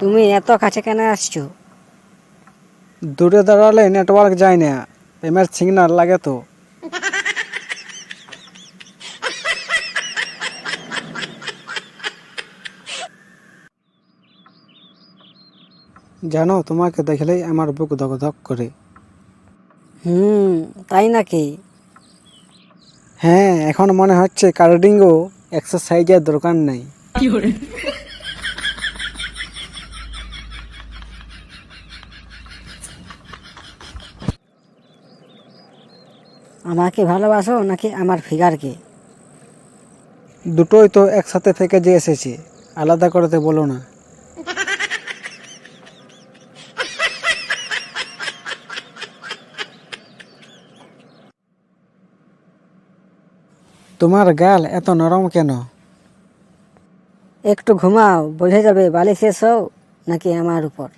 তুমি এত কাছে কেন আসছো? দূরে দাঁড়ালে নেটওয়ার্ক যায় না। প্রেমের সিগনাল লাগে তো। জানো তোমাকে দেখলেই আমার বুক ধক ধক করে। হুম তাই নাকি? হ্যাঁ এখন মনে হচ্ছে কার্ডিংও এক্সারসাইজের দরকার নেই। আমাকে ভালোবাসো নাকি আমার ফিগারকে? দুটোই তো একসাথে থেকে যে এসেছে আলাদা করতে বলো না। তোমার গাল এত নরম কেন? একটু ঘুমাও বোঝা যাবে বালি শেষ হও নাকি আমার উপর।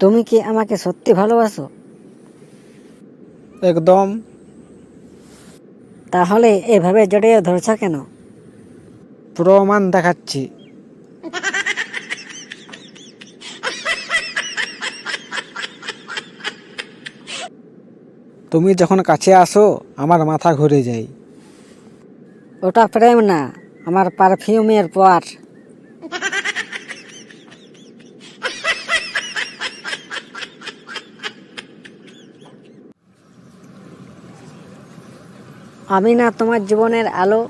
তুমি কি আমাকে সত্যি ভালোবাসো? একদম। তাহলে এভাবে জড়িয়ে ধরছ কেন? প্রমাণ দেখাচ্ছি। তুমি যখন কাছে আসো আমার মাথা ঘুরে যায়। ওটা প্রেম না আমার পারফিউমের পর। আমি না তোমার জীবনের আলো।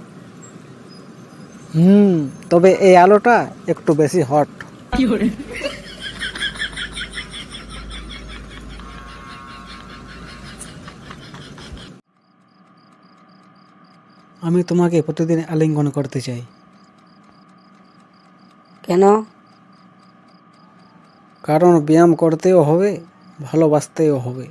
হুম তবে এই আলোটা একটু বেশি হট। আমি তোমাকে প্রতিদিন আলিঙ্গন করতে চাই। কেন? কারণ ব্যায়াম করতেও হবে ভালোবাসতেও হবে।